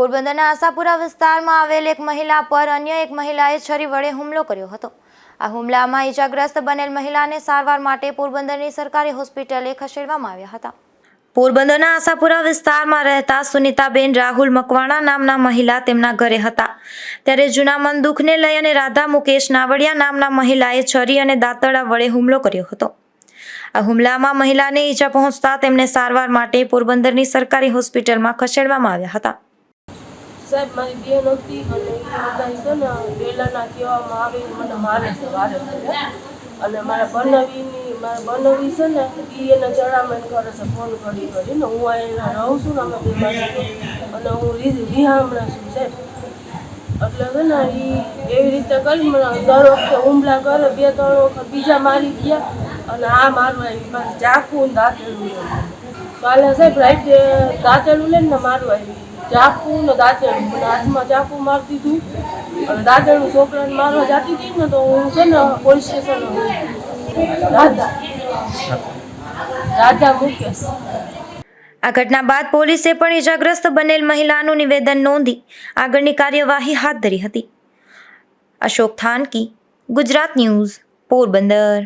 પોરબંદરના આશાપુરા વિસ્તારમાં આવેલ એક મહિલા પર અન્ય એક મહિલાએ છરી વડે હુમલો કર્યો હતો. આ હુમલામાં ઈજાગ્રસ્ત બનેલ મહિલાને સારવાર માટે પોરબંદરની સરકારી હોસ્પિટલે ખસેડવામાં આવ્યા હતા. પોરબંદરના આશાપુરા વિસ્તારમાં રહેતા સુનિતાબેન રાહુલ મકવાણા નામના મહિલા તેમના ઘરે હતા. ત્યારે જૂના મન દુઃખને લઈ અને રાધા મુકેશ નાવડિયા નામના મહિલાએ છરી અને દાંતડા વડે હુમલો કર્યો હતો. આ હુમલામાં મહિલાને ઈજા પહોંચતા તેમને સારવાર માટે પોરબંદરની સરકારી હોસ્પિટલમાં ખસેડવામાં આવ્યા હતા. સાહેબ, મારી બેન હતી અને બધા છે ને વેલાના કહેવામાં આવે મને મારે છે અને મારા બનાવીની મારા બનાવી છે ને એ એને જડામણ કરે છે ફોન કરી કરીને હું અહીંયા રહું છું ને અમે બે અને હું રિહામણા છું સાહેબ. એટલે છે ને એ એવી રીતે કરી મને દર વખતે હુમલા કરે, બે, ત્રણ વખત બીજા મારી ગયા. અને આ મારવા આવી પાછી ચાકુ દાંતેલું. કાલે સાહેબ રાઈટ દાંતેલું લઈને મારવા આવ્યું. ચાકુ ને દાંતેલું મને હાથમાં ચાકુ મારી દીધું. અને દાંતેલું છોકરાને મારવા જતી હતી ને તો હું છે ને પોલીસ સ્ટેશન રાધા રાધા મુકેશ. આ ઘટના બાદ પોલીસે પણ ઇજાગ્રસ્ત બનેલ મહિલાનું નિવેદન નોંધી આગળની કાર્યવાહી હાથ ધરી હતી. અશોક થાનકી, ગુજરાત ન્યૂઝ, પોરબંદર.